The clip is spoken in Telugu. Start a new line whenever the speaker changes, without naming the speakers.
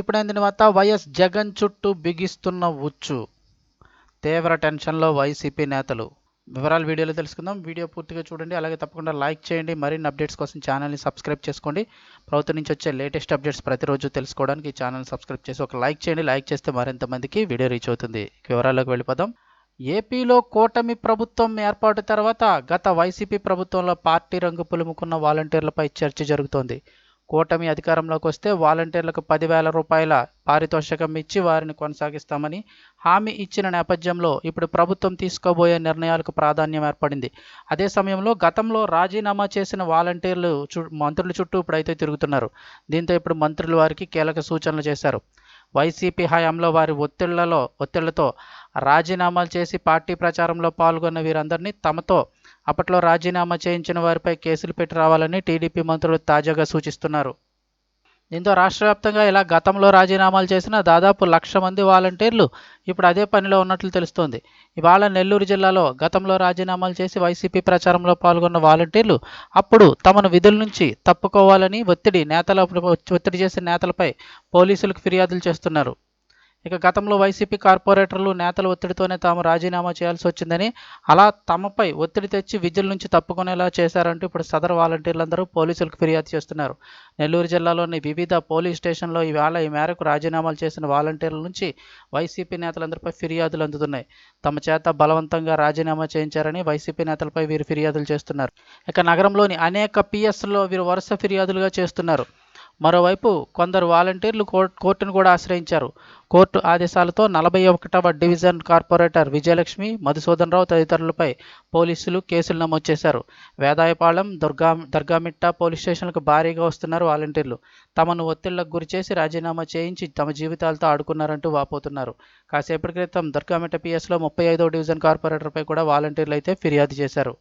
ఇప్పుడైన తర్వాత వైఎస్ జగన్ చుట్టూ బిగిస్తున్న ఉచ్చు. తీవ్ర టెన్షన్లో వైసీపీ నేతలు. వివరాలు వీడియోలో తెలుసుకుందాం. వీడియో పూర్తిగా చూడండి. అలాగే తప్పకుండా లైక్ చేయండి. మరిన్ని అప్డేట్స్ కోసం ఛానల్ని సబ్స్క్రైబ్ చేసుకోండి. ప్రభుత్వం నుంచి వచ్చే లేటెస్ట్ అప్డేట్స్ ప్రతిరోజు తెలుసుకోవడానికి ఈ ఛానల్ సబ్స్క్రైబ్ చేసి ఒక లైక్ చేయండి. లైక్ చేస్తే మరింత మందికి వీడియో రీచ్ అవుతుంది. వివరాల్లోకి వెళ్ళిపోదాం. ఏపీలో కూటమి ప్రభుత్వం ఏర్పాటు తర్వాత గత వైసీపీ ప్రభుత్వంలో పార్టీ రంగు పులుముకున్న వాలంటీర్లపై చర్చ జరుగుతోంది. కూటమి అధికారంలోకి వస్తే వాలంటీర్లకు పదివేల రూపాయల పారితోషికం ఇచ్చి వారిని కొనసాగిస్తామని హామీ ఇచ్చిన నేపథ్యంలో ఇప్పుడు ప్రభుత్వం తీసుకోబోయే నిర్ణయాలకు ప్రాధాన్యం ఏర్పడింది. అదే సమయంలో గతంలో రాజీనామా చేసిన వాలంటీర్లు మంత్రుల చుట్టూ ఇప్పుడైతే తిరుగుతున్నారు. దీంతో ఇప్పుడు మంత్రులు వారికి కీలక సూచనలు చేశారు. వైసీపీ హయాంలో వారి ఒత్తిళ్ళలో ఒత్తిళ్ళతో రాజీనామాలు చేసి పార్టీ ప్రచారంలో పాల్గొన్న వీరందరినీ తమతో అప్పట్లో రాజీనామా చేయించిన వారిపై కేసులు పెట్టి రావాలని టీడీపీ మంత్రులు తాజాగా సూచిస్తున్నారు. దీంతో రాష్ట్ర వ్యాప్తంగా ఇలా గతంలో రాజీనామాలు చేసిన దాదాపు లక్ష మంది వాలంటీర్లు ఇప్పుడు అదే పనిలో ఉన్నట్లు తెలుస్తోంది. ఇవాళ నెల్లూరు జిల్లాలో గతంలో రాజీనామాలు చేసి వైసీపీ ప్రచారంలో పాల్గొన్న వాలంటీర్లు అప్పుడు తమను విధుల నుంచి తప్పుకోవాలని ఒత్తిడి నేతల ఒత్తిడి చేసిన నేతలపై పోలీసులకు ఫిర్యాదులు చేస్తున్నారు. ఇక గతంలో వైసీపీ కార్పొరేటర్లు నేతల ఒత్తిడితోనే తాము రాజీనామా చేయాల్సి వచ్చిందని అలా తమపై ఒత్తిడి తెచ్చి విధుల నుంచి తప్పుకునేలా చేశారంటూ ఇప్పుడు సదర్ వాలంటీర్లందరూ పోలీసులకు ఫిర్యాదు చేస్తున్నారు. నెల్లూరు జిల్లాలోని వివిధ పోలీస్ స్టేషన్లో ఈవేళ ఈ మేరకు రాజీనామాలు చేసిన వాలంటీర్ల నుంచి వైసీపీ నేతలందరిపై ఫిర్యాదులు అందుతున్నాయి. తమ చేత బలవంతంగా రాజీనామా చేయించారని వైసీపీ నేతలపై వీరు ఫిర్యాదులు చేస్తున్నారు. ఇక నగరంలోని అనేక పిఎస్లో వీరు వరుస ఫిర్యాదులుగా చేస్తున్నారు. మరోవైపు కొందరు వాలంటీర్లు కోర్టును కూడా ఆశ్రయించారు. కోర్టు ఆదేశాలతో నలభై ఒకటవ డివిజన్ కార్పొరేటర్ విజయలక్ష్మి మధుసూదన్ రావు తదితరులపై పోలీసులు కేసులు నమోదు చేశారు. వేదాయపాళెం దుర్గా దర్గామిట్ట పోలీస్ స్టేషన్లకు భారీగా వస్తున్నారు వాలంటీర్లు. తమను ఒత్తిళ్ళకు గురిచేసి రాజీనామా చేయించి తమ జీవితాలతో ఆడుకున్నారంటూ వాపోతున్నారు. కాసేపటి క్రితం దుర్గామిట్ట పిఎస్లో ముప్పై ఐదవ డివిజన్ కార్పొరేటర్పై కూడా వాలంటీర్లు అయితే ఫిర్యాదు చేశారు.